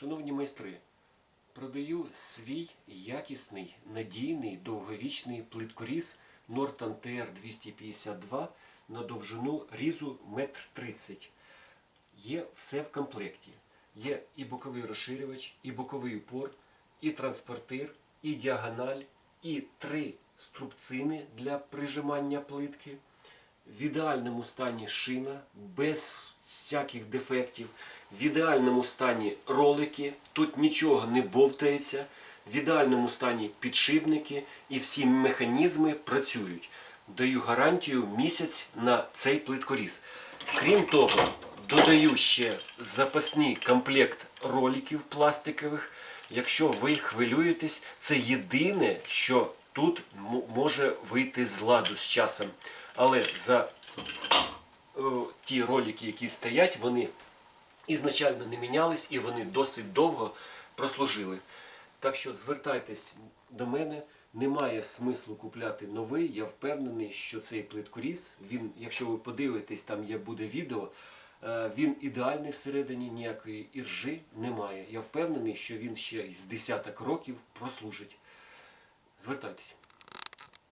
Шановні майстри, продаю свій якісний, надійний, довговічний плиткоріз Norton TR252 на довжину різу 1,30 м. Є все в комплекті. Є і боковий розширювач, і боковий упор, і транспортир, і діагональ, і три струбцини для прижимання плитки. В ідеальному стані шина, без всяких дефектів. В ідеальному стані ролики, тут нічого не бовтається. В ідеальному стані підшипники і всі механізми працюють. Даю гарантію місяць на цей плиткоріз. Крім того, додаю ще запасний комплект роликів пластикових. Якщо ви хвилюєтесь, це єдине, що тут може вийти з ладу з часом. Але за е, ті ролики, які стоять, вони ізначально не мінялись і вони досить довго прослужили. Так що звертайтесь до мене. Немає смислу купляти новий. Я впевнений, що цей плиткоріз, він, якщо ви подивитесь, там є буде відео, е, він ідеальний всередині, ніякої іржи немає. Я впевнений, що він ще з десяток років прослужить. Звертайтеся.